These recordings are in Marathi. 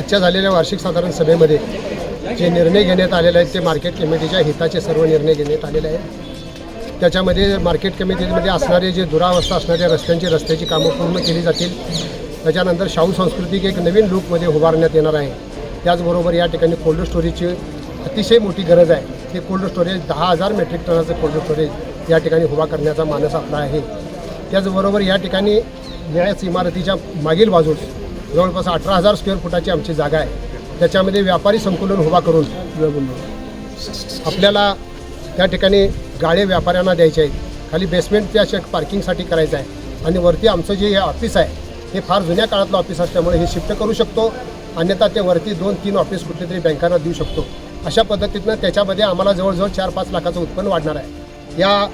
आजच्या झालेल्या वार्षिक साधारण सभेमध्ये जे निर्णय घेण्यात आलेले आहेत ते मार्केट कमिटीच्या हिताचे सर्व निर्णय घेण्यात आलेले आहेत. त्याच्यामध्ये मार्केट कमिटीमध्ये असणारे जे दुरावस्था असणाऱ्या रस्त्यांची रस्त्याची कामं पूर्ण केली जातील. त्याच्यानंतर शाहू सांस्कृतिक एक नवीन लूकमध्ये उभारण्यात येणार आहे. त्याचबरोबर या ठिकाणी कोल्ड स्टोरेजची अतिशय मोठी गरज आहे. ते कोल्ड स्टोरेज दहा हजार मेट्रिक टनाचं कोल्ड स्टोरेज या ठिकाणी उभा करण्याचा मानस आपला आहे. त्याचबरोबर या ठिकाणी न्यायाच इमारतीच्या मागील बाजूस जवळपास अठरा हजार स्क्वेअर फुटाची आमची जागा आहे. त्याच्यामध्ये व्यापारी संकुलन उभा करून आपल्याला त्या ठिकाणी गाळे व्यापाऱ्यांना द्यायचे आहेत. खाली बेसमेंटच्या अशा पार्किंगसाठी करायचं आहे. आणि वरती आमचं जे हे ऑफिस आहे हे फार जुन्या काळातलं ऑफिस असल्यामुळे हे शिफ्ट करू शकतो. अन्यथा ते वरती दोन तीन ऑफिस कुठेतरी बँकांना देऊ शकतो. अशा पद्धतीनं त्याच्यामध्ये आम्हाला जवळजवळ चार पाच लाखाचं उत्पन्न वाढणार आहे. या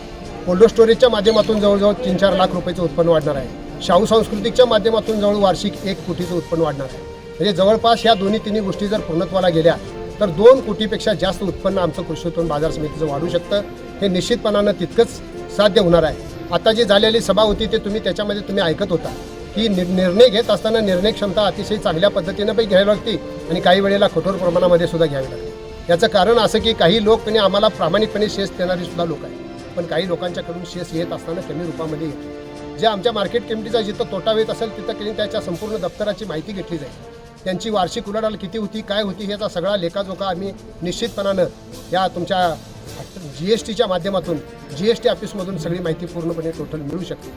कोल्ड स्टोरेजच्या माध्यमातून जवळजवळ तीन चार लाख रुपयाचं उत्पन्न वाढणार आहे. शाहू सांस्कृतिकच्या माध्यमातून जवळ वार्षिक एक कोटीचं उत्पन्न वाढणार. आहे म्हणजे जवळपास ह्या दोन्ही तिन्ही गोष्टी जर पूर्णत्वाला गेल्या तर दोन कोटीपेक्षा जास्त उत्पन्न आमचं कृषी उत्पन्न बाजार समितीचं वाढू शकतं. हे निश्चितपणानं तितकंच साध्य होणार आहे. आता जी झालेली सभा होती ते तुम्ही त्याच्यामध्ये तुम्ही ऐकत होता. की नि निर्णय घेत असताना निर्णय क्षमता अतिशय चांगल्या पद्धतीनं पण घ्यावी लागते आणि काही वेळेला कठोर प्रमाणामध्ये सुद्धा घ्यावी लागते. याचं कारण असं की काही लोक म्हणजे आम्हाला प्रामाणिकपणे शेस देणारी सुद्धा लोक आहेत. पण काही लोकांच्याकडून शेस येत असताना कमी रूपामध्ये येतो जे आमच्या मार्केट कमिटीचा जिथं तोटा होत असेल तिथं त्यांनी त्याच्या संपूर्ण दप्तराची माहिती घेतली जाईल. त्यांची वार्षिक उलाढाल किती होती काय होती याचा सगळा लेखाजोखा आम्ही निश्चितपणानं या तुमच्या जी एस टीच्या माध्यमातून जी एस टी ऑफिसमधून सगळी माहिती पूर्णपणे टोटल मिळू शकते.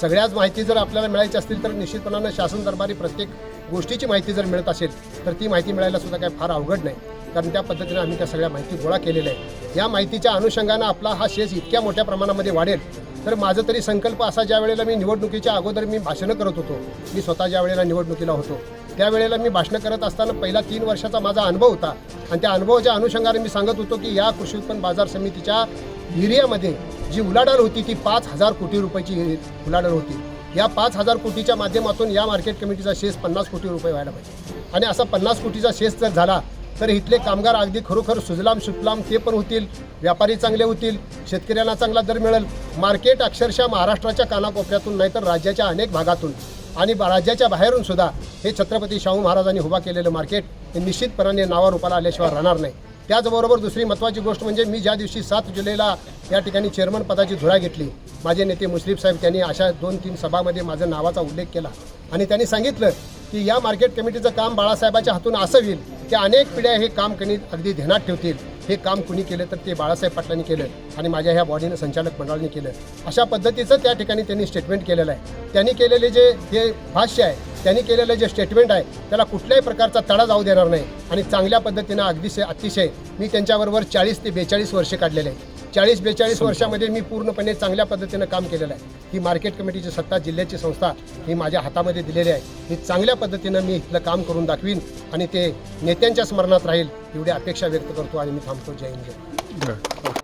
सगळ्याच माहिती जर आपल्याला मिळायची असतील तर निश्चितपणानं शासन दरबारी प्रत्येक गोष्टीची माहिती जर मिळत असेल तर ती माहिती मिळायला सुद्धा काही फार अवघड नाही. कारण त्या पद्धतीने आम्ही त्या सगळ्या माहिती गोळा केलेल्या आहे या माहितीच्या अनुषंगानं आपला हा शेस इतक्या मोठ्या प्रमाणामध्ये वाढेल तर माझं तरी संकल्प असा ज्या वेळेला मी निवडणुकीच्या अगोदर मी भाषणं करत होतो मी स्वतः ज्या वेळेला निवडणुकीला होतो त्यावेळेला मी भाषणं करत असताना पहिला तीन वर्षाचा माझा अनुभव होता. आणि त्या अनुभवाच्या अनुषंगाने मी सांगत होतो की या कृषी उत्पन्न बाजार समितीच्या एरियामध्ये जी उलाढाल होती ती पाच हजार कोटी रुपयाची उलाढाल होती. या पाच हजार कोटीच्या माध्यमातून या मार्केट कमिटीचा शेस पन्नास कोटी रुपये व्हायला पाहिजे. आणि असा पन्नास कोटीचा शेस जर झाला तर इथले कामगार अगदी खरोखर सुजलाम सुफलाम ते पण होतील व्यापारी चांगले होतील शेतकऱ्यांना चांगला दर मिळेल. मार्केट अक्षरशः महाराष्ट्राच्या कानाकोपऱ्यातून नाहीतर राज्याच्या अनेक भागातून. आणि बा- राज्याच्या बाहेरून सुद्धा हे छत्रपती शाहू महाराजांनी उभा केलेलं मार्केट हे निश्चितपणाने नावारूपाला आल्याशिवाय राहणार नाही. त्याचबरोबर दुसरी महत्त्वाची गोष्ट म्हणजे मी ज्या दिवशी सात जुलैला या ठिकाणी चेअरमन पदाची धुरा घेतली माझे नेते मुश्रीफ साहेब त्यांनी अशा दोन तीन सभामध्ये माझं नावाचा उल्लेख केला. आणि त्यांनी सांगितलं की या मार्केट कमिटीचं काम बाळासाहेबाच्या हातून असं होईल त्या अनेक पिढ्या हे काम कणी अगदी ध्यानात ठेवतील. हे काम कुणी केलं तर ते बाळासाहेब पाटलांनी केलं आणि माझ्या ह्या बॉडीनं संचालक मंडळाने केलं. अशा पद्धतीचं त्या ठिकाणी त्यांनी स्टेटमेंट केलेलं आहे. त्यांनी केलेले जे हे भाष्य आहे त्यांनी केलेलं जे स्टेटमेंट आहे त्याला कुठल्याही प्रकारचा तडा जाऊ देणार नाही. आणि चांगल्या पद्धतीनं अगदीशय अतिशय मी त्यांच्याबरोबर चाळीस ते बेचाळीस वर्षे काढलेले आहे चाळीस बेचाळीस वर्षामध्ये मी पूर्णपणे चांगल्या पद्धतीनं काम केलेलं आहे. ही मार्केट कमिटीची सत्ता जिल्ह्याची संस्था ही माझ्या हातामध्ये दिलेली आहे. ही चांगल्या पद्धतीनं मी इथलं काम करून दाखवीन आणि ते नेत्यांच्या स्मरणात राहील एवढी अपेक्षा व्यक्त करतो आणि मी थांबतो. जय हिंद.